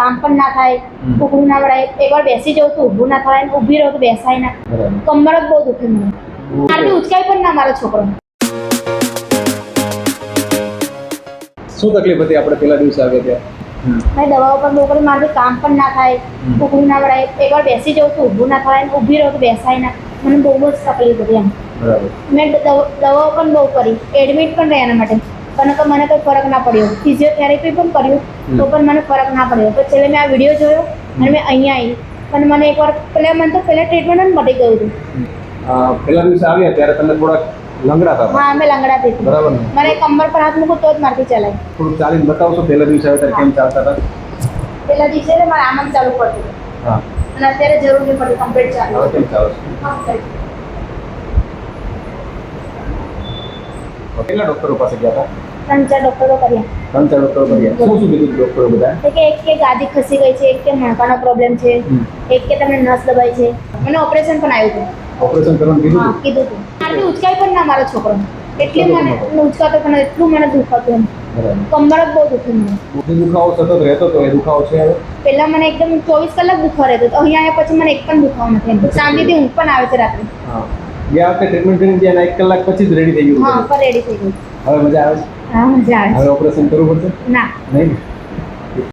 કામ પણ ના થાય. ઊભું ના વળાય એકવાર બેસી જવું તો ઊભું ના થાય ઊભી રહો તો બેસાય ના. કમર જ બહુ દુખે મને. મારથી ઉચકાઈ પણ ના મારો છોકરો. શું તકલીફ હતી આપણે પેલા દિવસે આવ્યા ત્યાં? મેં દવાઓ પણ બહુ કરી મારું કામ પણ ના થાય. ઊભું ના વળાય. એકવાર બેસી જવું તો ઊભું ના થાય ઊભી રહો તો બેસાય ના. મને બહુ જ તકલીફ હતી એમ. મેં દવાઓ પણ બહુ કરી. એડમિટ પણ રહ્યા એના માટે. પણ તો મને કોઈ ફરક ના પડ્યો. ફિઝિયોથેરાપી પણ કર્યું તો પણ મને ફરક ના પડ્યો. તો છેલ્લે મેં આ વીડિયો જોયો અને મેં અહીંયા આવી. પણ મને એકવાર પહેલાં મને તો પહેલાં ટ્રીટમેન્ટ જ મટી ગયું હતું. પહેલા દિવસે આવ્યા ત્યારે તમે થોડાક લંગડા હતા. હા અમે લંગડા હતી. બરાબર મને કમર પર હાથ મૂકો તો જ મારથી ચલાય. થોડું ચાલીને બતાવશો પહેલા દિવસે આવ્યા ત્યારે કેમ ચાલતા હતા? પહેલા દિવસે મારે આમ જ ચાલુ પડતું હા. અને અત્યારે જરૂર નહીં પડતી કમ્પ્લીટ ચાલુ હવે કેમ ચાલે છે? કેટલા ડોક્ટરો પાસે ગયા હતા? ત્રણ ચાર ડોક્ટરો કર્યા. ત્રણ ચાર ડોક્ટરો કર્યા. શું શું કીધું ડોક્ટરો બધા? તો કે એક કે ગાદી ખસી ગઈ છે એક કે મણકાનો પ્રોબ્લેમ છે એક કે તમને નસ દબાઈ છે. મને ઓપરેશન પણ આવ્યું હતું. ઓપરેશન કરવાનું કીધું હા કીધું હતું. મારથી ઉચકાઈ પણ ના મારો છોકરો એટલી મને ઉચકાતો પણ એટલું મને દુખાતું કમર જ બહુ દુખે મને. દુખાવો સતત રહેતો તો એ દુખાવો છે હવે? પહેલા મને એકદમ ચોવીસ કલાક દુખવા રહેતો હતો. અહીંયા આવ્યા પછી મને એક પણ દુખાવો નથી શાંતિથી ઊંઘ પણ આવે છે રાત્રે. હા. ગયા વખતે ટ્રીટમેન્ટ કરીને ગયા એક કલાક પછી જ રેડી થઈ ગયું. હા પર રેડી થઈ ગઈ હવે મજા આવે છે? હા મજા આવે હવે ઓપરેશન કરવું પડશે? ના. નહીં?